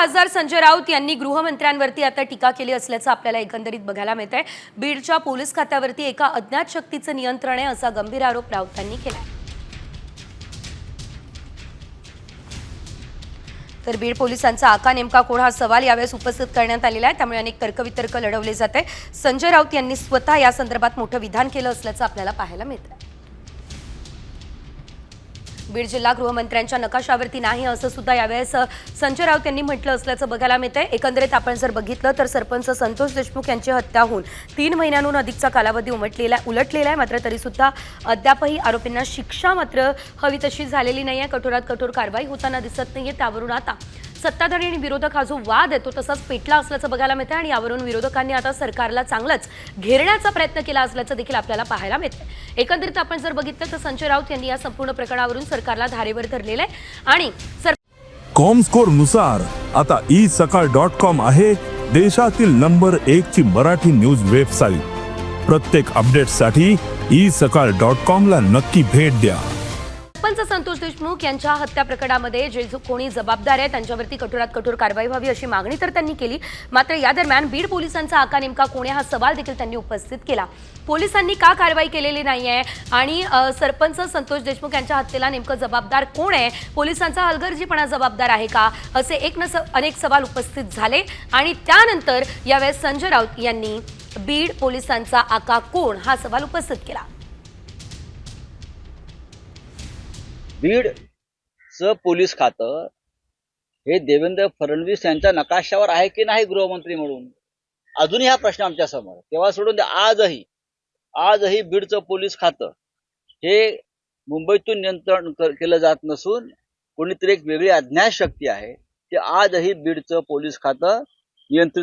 खासदार संजय राऊत यांनी गृहमंत्र्यांवरती आता टीका केली असल्याचं आपल्याला एकंदरीत बघायला मिळत आहे बीडच्या पोलीस खात्यावरती एका अज्ञात शक्तीचं नियंत्रण आहे असा गंभीर आरोप राऊतांनी केला तर बीड पोलिसांचा आका नेमका कोण हा सवाल यावेळेस उपस्थित करण्यात आलेला आहे. त्यामुळे अनेक तर्कवितर्क लढवले जाते संजय राऊत यांनी स्वतः या संदर्भात मोठं विधान केलं असल्याचं आपल्याला पाहायला मिळतं बीड जिल्हा गृहमंत्र्यांच्या नकाशावरती नाही असं सुद्धा यावेळेस संजय राऊत यांनी म्हटलं असल्याचं बघायला मिळतंय. एकंदरीत आपण जर बघितलं तर सरपंच संतोष देशमुख यांची हत्या होऊन तीन महिन्यांहून अधिकचा कालावधी उमटलेला उलटलेला आहे. मात्र तरी सुद्धा अद्यापही आरोपींना शिक्षा मात्र हवी तशी झालेली नाही आहे कठोरात कठोर कारवाई होताना दिसत नाहीये. त्यावरून आता सत्ताधारी आणि विरोधक हा जो वाद आहे तो तसाच पेटला असल्याचं बघायला मिळतं आणि यावरून विरोधकांनी आता सरकारला चांगलंच घेरण्याचा प्रयत्न केला असल्याचं देखील आपल्याला पाहायला मिळतं एकंदरीत आपण जर बघितलं तर संजय राऊत यांनी या संपूर्ण प्रकरणावरून सरकारला धारेवर धरलेलं आहे आणि सर कॉम स्कोरनुसार आता ई सकाळ डॉट कॉम आहे देशातील नंबर एक ची मराठी न्यूज वेबसाईट. प्रत्येक अपडेटसाठी ई सकाळ डॉट कॉम ला नक्की भेट द्या. सरपंच संतोष देशमुख यांच्या हत्या प्रकरणामध्ये जे कोणी जबाबदार आहे त्यांच्यावरती कठोरात कठोर कारवाई व्हावी अशी मागणी तर त्यांनी केली. मात्र या दरम्यान बीड पोलिसांचा आका नेमका कोणी हा सवाल देखील त्यांनी उपस्थित केला. पोलिसांनी का कारवाई केलेली नाही आहे आणि सरपंच संतोष देशमुख यांच्या हत्येला नेमकं जबाबदार कोण आहे? पोलिसांचा हलगर्जीपणा जबाबदार आहे का? असे एक न स- अनेक सवाल उपस्थित झाले आणि त्यानंतर यावेळेस संजय राऊत यांनी बीड पोलिसांचा आका कोण हा सवाल उपस्थित केला. बीडचं पोलीस खातं हे देवेंद्र फडणवीस यांच्या नकाशावर आहे की नाही गृहमंत्री म्हणून? अजूनही हा प्रश्न आमच्यासमोर तेव्हा सोडून द्या आजही आजही बीडचं पोलीस खातं हे मुंबईतून नियंत्रण केलं जात नसून कोणीतरी एक वेगळी अज्ञात शक्ती आहे ते आजही बीडचं पोलीस खातं नियंत्रित